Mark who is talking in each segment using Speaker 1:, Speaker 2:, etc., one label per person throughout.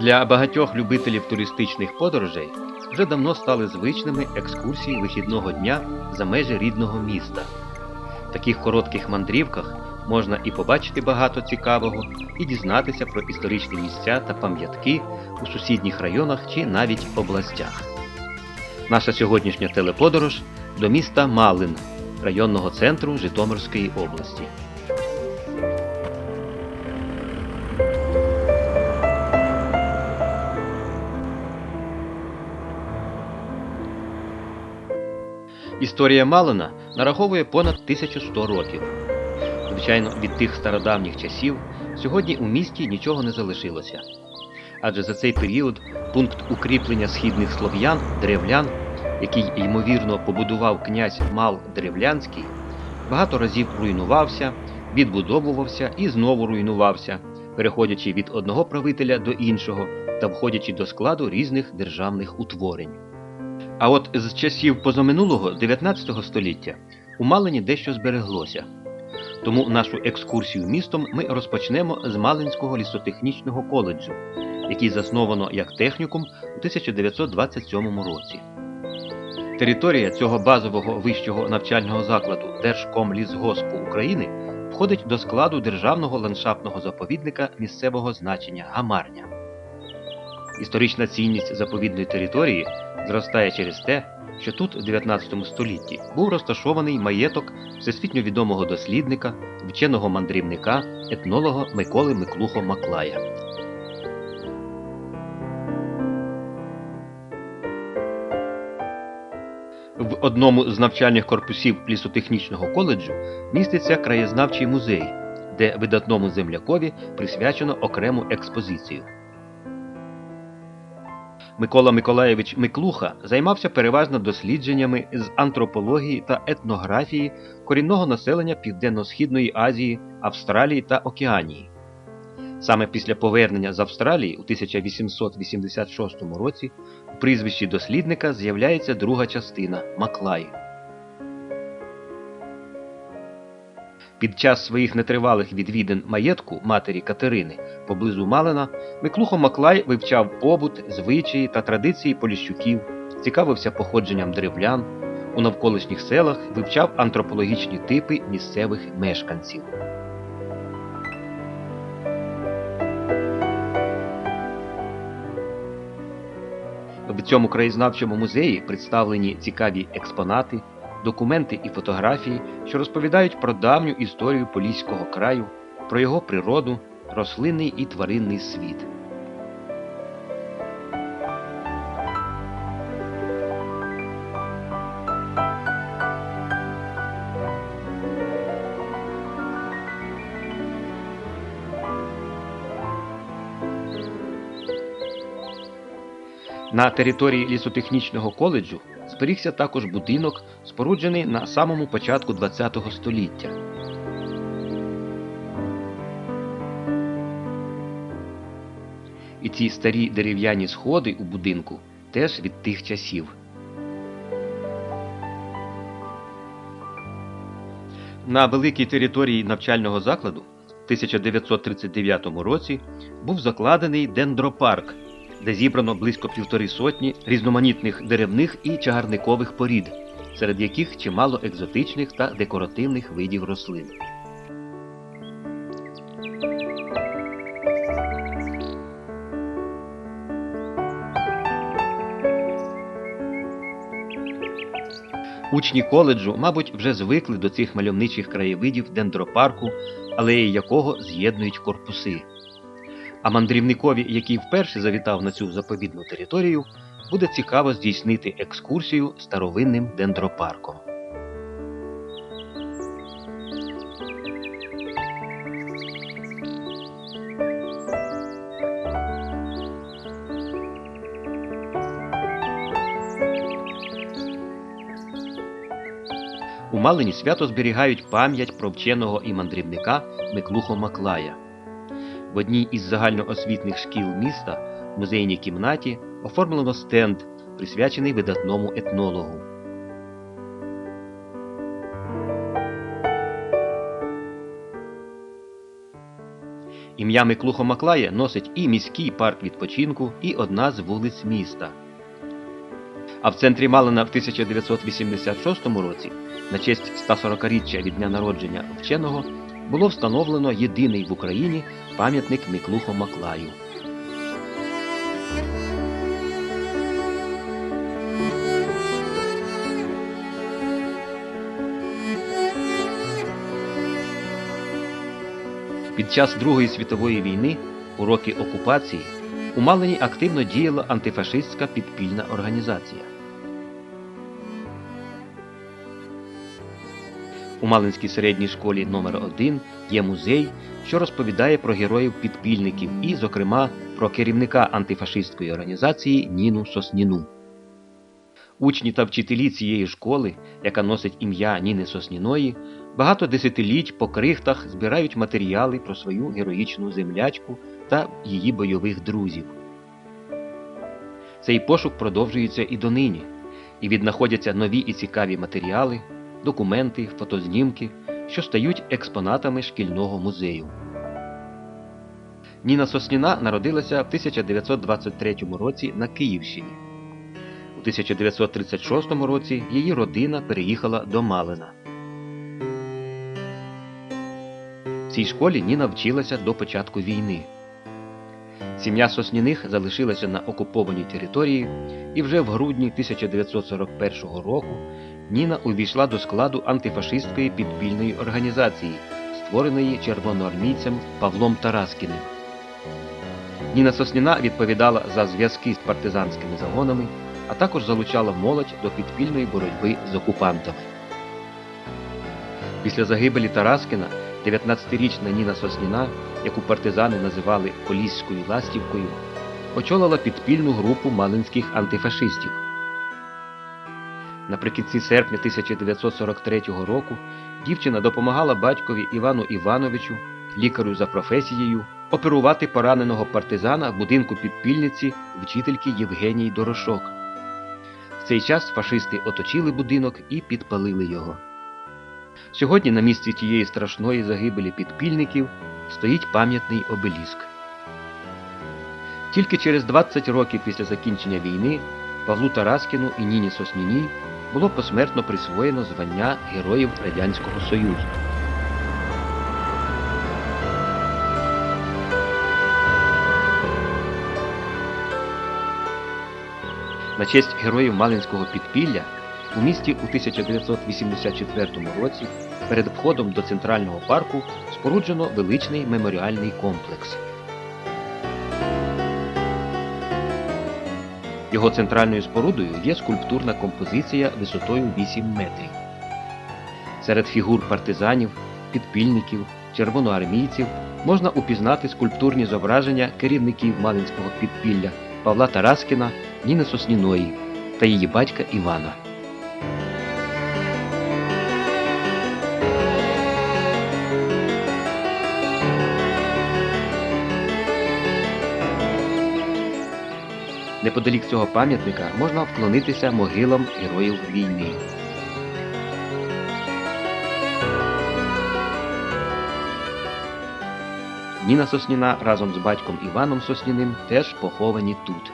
Speaker 1: Для багатьох любителів туристичних подорожей вже давно стали звичними екскурсії вихідного дня за межі рідного міста. В таких коротких мандрівках можна і побачити багато цікавого, і дізнатися про історичні місця та пам'ятки у сусідніх районах чи навіть областях. Наша сьогоднішня телеподорож до міста Малин, районного центру Житомирської області. Історія Малина нараховує понад 1100 років. Звичайно, від тих стародавніх часів сьогодні у місті нічого не залишилося. Адже за цей період пункт укріплення східних слов'ян древлян, який ймовірно побудував князь Мал Древлянський, багато разів руйнувався, відбудовувався і знову руйнувався, переходячи від одного правителя до іншого та входячи до складу різних державних утворень. А от з часів позаминулого 19 століття у Малині дещо збереглося. Тому нашу екскурсію містом ми розпочнемо з Малинського лісотехнічного коледжу, який засновано як технікум у 1927 році. Територія цього базового вищого навчального закладу Держкомлісгоспу України входить до складу державного ландшафтного заповідника місцевого значення Гамарня. Історична цінність заповідної території зростає через те, що тут у 19 столітті був розташований маєток всесвітньо відомого дослідника, вченого мандрівника, етнолога Миколи Миклухо Маклая. В одному з навчальних корпусів лісотехнічного коледжу міститься краєзнавчий музей, де видатному землякові присвячено окрему експозицію. Микола Миколаєвич Миклуха займався переважно дослідженнями з антропології та етнографії корінного населення Південно-Східної Азії, Австралії та Океанії. Саме після повернення з Австралії у 1886 році у прізвищі дослідника з'являється друга частина Маклай. Під час своїх нетривалих відвідин маєтку матері Катерини поблизу Малина Миклухо Маклай вивчав побут, звичаї та традиції поліщуків, цікавився походженням древлян, у навколишніх селах вивчав антропологічні типи місцевих мешканців. В цьому краєзнавчому музеї представлені цікаві експонати, документи і фотографії, що розповідають про давню історію Поліського краю, про його природу, рослинний і тваринний світ. На території лісотехнічного коледжу зберігся також будинок, споруджений на самому початку ХХ століття. І ці старі дерев'яні сходи у будинку теж від тих часів. На великій території навчального закладу в 1939 році був закладений дендропарк, де зібрано близько півтори сотні різноманітних деревних і чагарникових порід, серед яких чимало екзотичних та декоративних видів рослин. Учні коледжу, мабуть, вже звикли до цих мальовничих краєвидів дендропарку, алеї якого з'єднують корпуси. А мандрівникові, який вперше завітав на цю заповідну територію, буде цікаво здійснити екскурсію старовинним дендропарком. У Малині свято зберігають пам'ять про вченого і мандрівника Миклухо Маклая. В одній із загальноосвітних шкіл міста в музейній кімнаті оформлено стенд, присвячений видатному етнологу. Ім'я Миклухо Маклая носить і міський парк відпочинку, і одна з вулиць міста. А в центрі Малина в 1986 році, на честь 140-річчя від дня народження вченого, було встановлено єдиний в Україні пам'ятник Миклухо Маклаю. Під час Другої світової війни, у роки окупації, у Малині активно діяла антифашистська підпільна організація. У Малинській середній школі номер 1 є музей, що розповідає про героїв-підпільників і, зокрема, про керівника антифашистської організації Ніну Сосніну. Учні та вчителі цієї школи, яка носить ім'я Ніни Сосніної, багато десятиліть по крихтах збирають матеріали про свою героїчну землячку та її бойових друзів. Цей пошук продовжується і донині, і віднаходяться нові і цікаві матеріали, документи, фотознімки, що стають експонатами шкільного музею. Ніна Сосніна народилася в 1923 році на Київщині. У 1936 році її родина переїхала до Малина. В цій школі Ніна вчилася до початку війни. Сім'я Сосніних залишилася на окупованій території, і вже в грудні 1941 року Ніна увійшла до складу антифашистської підпільної організації, створеної червоноармійцем Павлом Тараскіним. Ніна Сосніна відповідала за зв'язки з партизанськими загонами, а також залучала молодь до підпільної боротьби з окупантами. Після загибелі Тараскіна 19-річна Ніна Сосніна, яку партизани називали Поліською ластівкою, очолила підпільну групу малинських антифашистів. Наприкінці серпня 1943 року дівчина допомагала батькові Івану Івановичу, лікарю за професією, оперувати пораненого партизана в будинку підпільниці вчительки Євгенії Дорошок. В цей час фашисти оточили будинок і підпалили його. Сьогодні на місці тієї страшної загибелі підпільників стоїть пам'ятний обеліск. Тільки через 20 років після закінчення війни Павлу Тараскіну і Ніні Сосніній було посмертно присвоєно звання Героїв Радянського Союзу. На честь героїв Малинського підпілля у місті у 1984 році перед входом до центрального парку споруджено величний меморіальний комплекс. Його центральною спорудою є скульптурна композиція висотою 8 метрів. Серед фігур партизанів, підпільників, червоноармійців можна упізнати скульптурні зображення керівників Малинського підпілля Павла Тараскіна, Ніни Сосніної та її батька Івана. Неподалік цього пам'ятника можна вклонитися могилам героїв війни. Ніна Сосніна разом з батьком Іваном Сосніним теж поховані тут.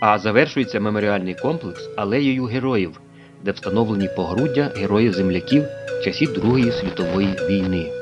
Speaker 1: А завершується меморіальний комплекс алеєю героїв, де встановлені погруддя героїв земляків часів Другої світової війни.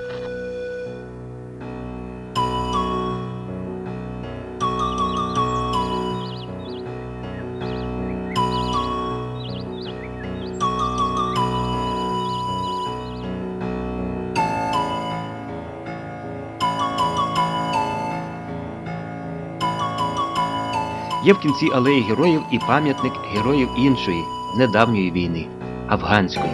Speaker 1: Є в кінці алеї героїв і пам'ятник героїв іншої, недавньої війни афганської.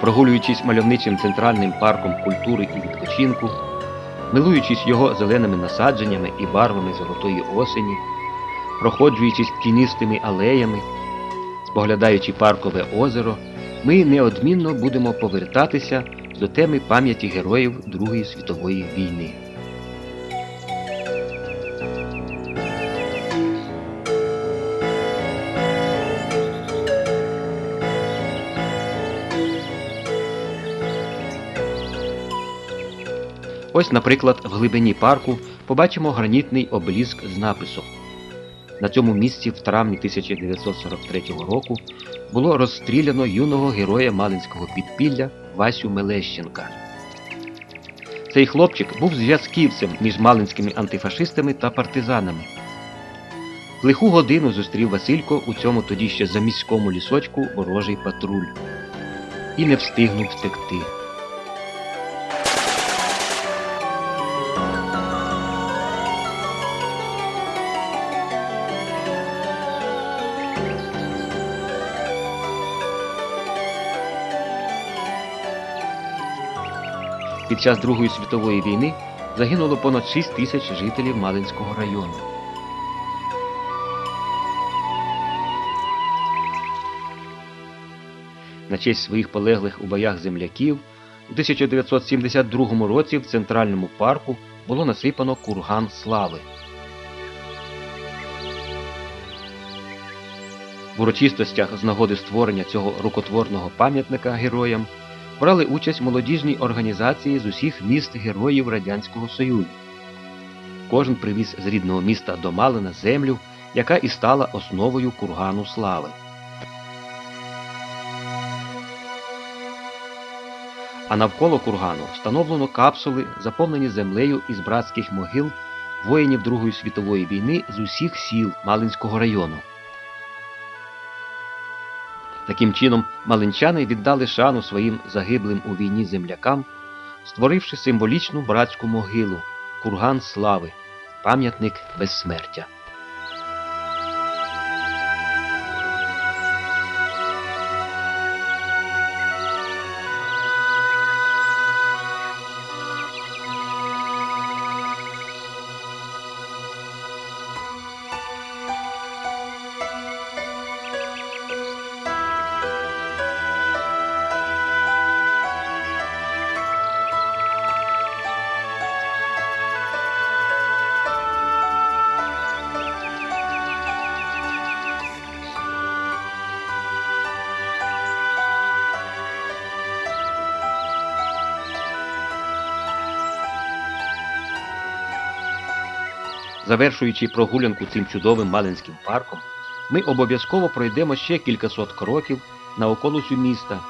Speaker 1: Прогулюючись мальовничим центральним парком культури і відпочинку, милуючись його зеленими насадженнями і барвами золотої осені, проходжуючись тіністими алеями, споглядаючи паркове озеро, ми неодмінно будемо повертатися до теми пам'яті героїв Другої світової війни. Ось, наприклад, в глибині парку побачимо гранітний обеліск з написом. На цьому місці в травні 1943 року було розстріляно юного героя Малинського підпілля Васю Мелещенка. Цей хлопчик був зв'язківцем між малинськими антифашистами та партизанами. Лиху годину зустрів Василько у цьому тоді ще заміському лісочку ворожий патруль і не встигнув втекти. Під час Другої світової війни загинуло понад 6 тисяч жителів Малинського району. На честь своїх полеглих у боях земляків у 1972 році в центральному парку було насипано курган слави. В урочистостях з нагоди створення цього рукотворного пам'ятника героям брали участь молодіжні організації з усіх міст героїв Радянського Союзу. Кожен привіз з рідного міста до Малина землю, яка і стала основою кургану слави. А навколо кургану встановлено капсули, заповнені землею із братських могил воїнів Другої світової війни з усіх сіл Малинського району. Таким чином, малинчани віддали шану своїм загиблим у війні землякам, створивши символічну братську могилу, курган слави, пам'ятник безсмертя. Завершуючи прогулянку цим чудовим Малинським парком, ми обов'язково пройдемо ще кількасот кроків на околицю міста,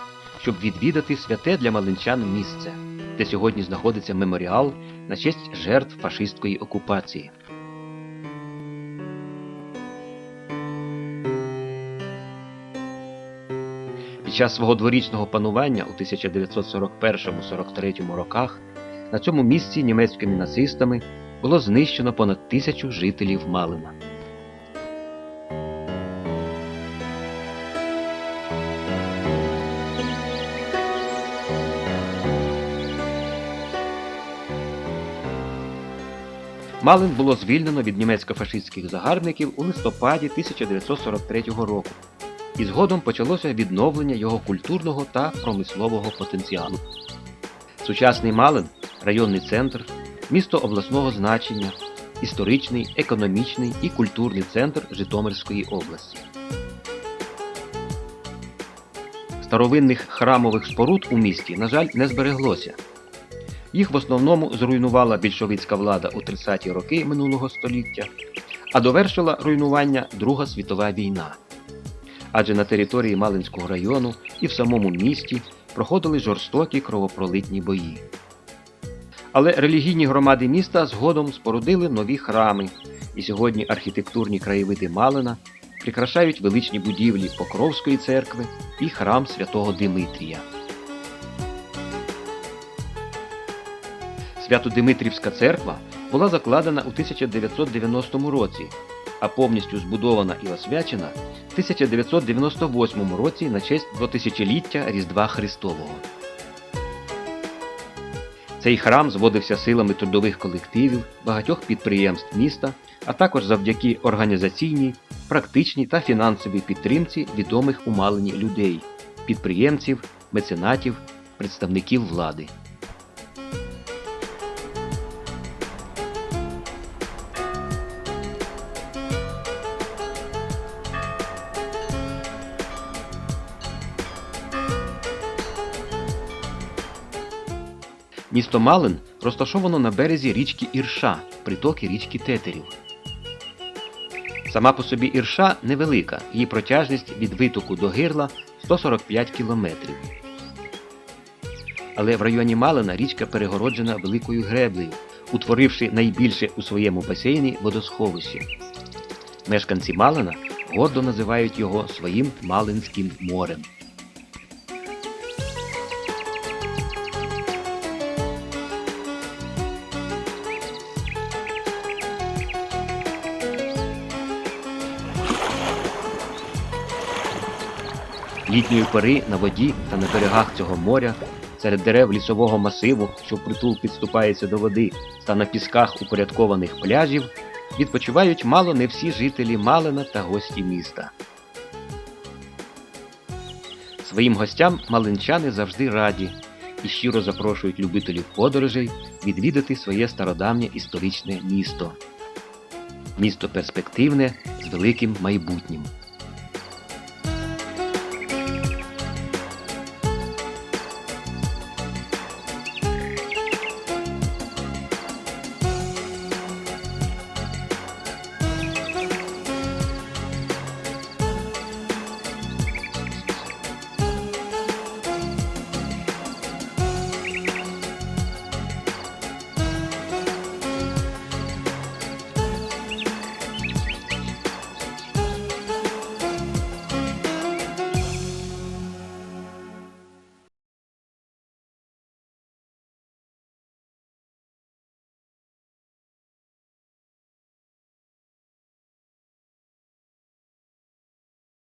Speaker 1: щоб відвідати святе для малинчан місце, де сьогодні знаходиться меморіал на честь жертв фашистської окупації. Під час свого дворічного панування у 1941-43 роках на цьому місці німецькими нацистами було знищено понад тисячу жителів Малина. Малин було звільнено від німецько-фашистських загарбників у листопаді 1943 року, і згодом почалося відновлення його культурного та промислового потенціалу. Сучасний Малин районний центр, місто обласного значення, історичний, економічний і культурний центр Житомирської області. Старовинних храмових споруд у місті, на жаль, не збереглося. Їх в основному зруйнувала більшовицька влада у 30-ті роки минулого століття, а довершила руйнування Друга світова війна. Адже на території Малинського району і в самому місті проходили жорстокі кровопролитні бої. Але релігійні громади міста згодом спорудили нові храми, і сьогодні архітектурні краєвиди Малина прикрашають величні будівлі Покровської церкви і храм святого Димитрія. Свято-Димитрівська церква була закладена у 1990 році, а повністю збудована і освячена в 1998 році на честь 2000-ліття Різдва Христового. Цей храм зводився силами трудових колективів, багатьох підприємств міста, а також завдяки організаційній, практичній та фінансовій підтримці відомих у Малині людей, підприємців, меценатів, представників влади. Місто Малин розташовано на березі річки Ірша, притоки річки Тетерів. Сама по собі Ірша невелика, її протяжність від витоку до гирла 145 кілометрів. Але в районі Малина річка перегороджена великою греблею, утворивши найбільше у своєму басейні водосховище. Мешканці Малина гордо називають його своїм Малинським морем. Літньої пори на воді та на берегах цього моря, серед дерев лісового масиву, що впритул підступається до води, та на пісках упорядкованих пляжів, відпочивають мало не всі жителі Малина та гості міста. Своїм гостям малинчани завжди раді і щиро запрошують любителів подорожей відвідати своє стародавнє історичне місто. Місто перспективне з великим майбутнім.